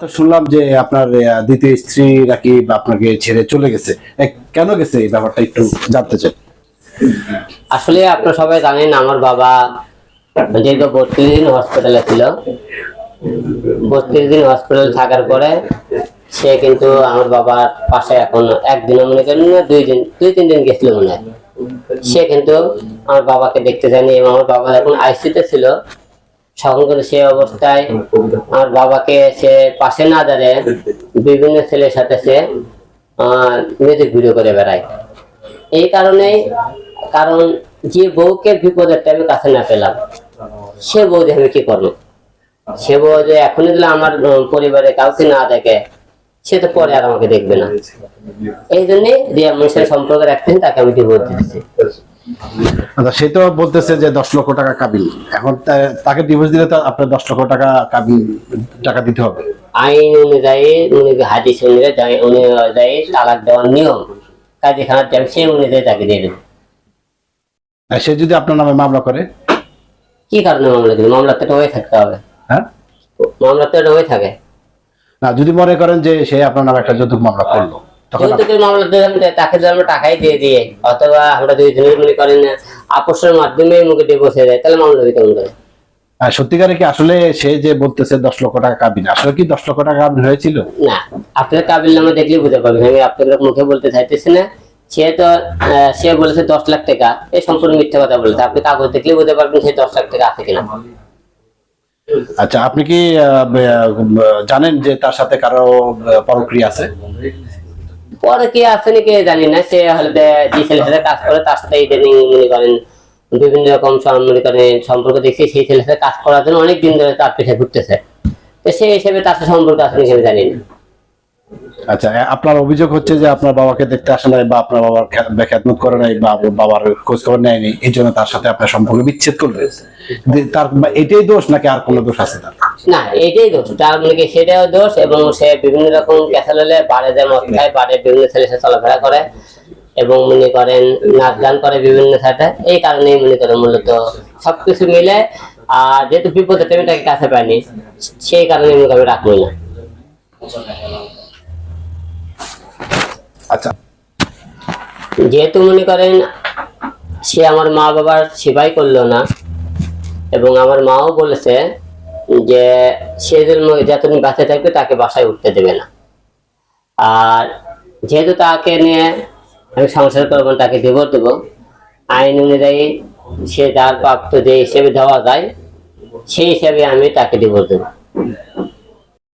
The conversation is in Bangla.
তো শুনলাম যে আপনার দ্বিতীয় স্ত্রী নাকি আপনাকে ছেড়ে চলে গেছে। কেন গেছে এই ব্যাপারটা একটু জানতে চাই। আসলে আপনারা সবাই জানেন, আমার বাবা দীর্ঘ বত্রিশ দিন হসপিটালে ছিল। বত্রিশ দিন হসপিটালে থাকার পরে সে কিন্তু আমার বাবার পাশে এখন একদিনও মনে করেন না, দুই দিন, দুই, তিন দিন গেছিল মনে হয়। সে কিন্তু আমার বাবাকে দেখতে যায়নি এবং আমার বাবা এখন আইসিতে ছিল। তখন কিন্তু সে অবস্থায় আমার বাবাকে সে পাশে না দাঁড়িয়ে বিভিন্ন ছেলের সাথে সে মিউজিক ভিডিও করে বেড়ায়। এই কারণেই কারণ যে বউকে বিপদের টাইমে কাছে না পেলাম সে বউ দিয়ে আমি কি করব? সে বউ যে এখনই দিলে আমার পরিবারে কাউকে না দেখে সে তো পরে আর আমাকে দেখবে না। এই জন্যে রিয়া মানুষের সম্পর্ক রাখতেন তাকে আমি ডিভোর্স দিচ্ছি আচ্ছা সে তো বলতেছে যে দশ লক্ষ টাকা কাবিল। এখন তাকে ডিভোর্স দিলে তো আপনার দশ লক্ষ টাকা কাবিল টাকা দিতে হবে। আইন অনুযায়ী উনি হাদিস অনুযায়ী অনুযায়ী তালাক দেওয়ার নিয়ম। কাজী খানার টাইম সে অনুযায়ী তাকে দিয়ে দেবে। সে যদি আপনার নামে মামলা করে? কি কারণে মামলা দিবে? মামলা তো হয়ে থাকতে হবে। হ্যাঁ? মামলা তো হয়ে থাকে। না যদি মনে করেন যে সে আপনার নামে একটা যৌতুক মামলা করল। তখন আপ- মামলা দিলাম তাকে যদি আমরা টাকাই দিয়ে দিয়ে অথবা আমরা দুইজনে মনে করেন আপোষের মাধ্যমে মুখে ডিভোর্স যায় তাহলে মামলা দিতে কেমন করে সত্যিকারে কি আসলে সে যে বলতেছে দশ লক্ষ টাকা কাবিল আসলে কি দশ লক্ষ টাকা কাবিল হয়েছিল? না আপনার কাবিল নামে দেখলে বুঝতে পারবেন আমি আপনাদের মুখে বলতে চাইতেছি না। সে তো সে বলেছে দশ লাখ টাকা এই সম্পূর্ণ মিথ্যা কথা বলেছে। আপনি কাগজ দেখলে বুঝতে পারবেন সে দশ লাখ টাকা আছে কিনা। আচ্ছা আপনি কি জানেন যে তার সাথে কারও পরক্রিয়া আছে? পরে কি আসেনি কে জানি না, সে হলে যে- ছেলের সাথে কাজ করে তার সাথে ইদানিং মনে করেন, বিভিন্ন রকম মনে করেন সম্পর্ক দেখছি, সেই ছেলের সাথে কাজ করার জন্য অনেক দিন ধরে তার পেছনে ঘুরতেছে। তো সেই হিসেবে তার সাথে সম্পর্ক আসেনি জানি না। আচ্ছা আপনার অভিযোগ হচ্ছে যে আপনার বাবাকে দেখতে আসে নাই বা আপনার বাবার খেদমত করে নাই বা বাবার খোঁজ খবর নেয়নি, এই জন্য তার সাথে আপনার সম্পর্ক বিচ্ছেদ করবে তার এটাই দোষ নাকি আর কোনো দোষ আছে তার? না, এটাই দোষ। তার মানে সেটাও দোষ এবং সে বিভিন্ন রকম মদ খায় বিভিন্ন চলাফেরা করে এবং মনে করেন নাচ গান করে বিভিন্ন সাথে। এই কারণেই মনে করেন মূলত সবকিছু মিলে, আর যেহেতু বিপদের টাইমে তাকে কাছে পায়নি, সেই কারণে মনে করেন আমি রাখবই না। আচ্ছা। যেহেতু মনে করেন সে আমার মা বাবার সেবাই করল না, এবং আমার মাও বলেছে যে সে যতদিন বাঁচে থাকবে তাকে বাসায় উঠতে দেবে না। আর যেহেতু তাকে নিয়ে আমি সংসার করব তাকে ডিভোর্স দেবো, আইন অনুযায়ী সে যার প্রাপ্ত যে হিসেবে দেওয়া যায়, সেই হিসাবে আমি তাকে ডিভোর্স দেবো।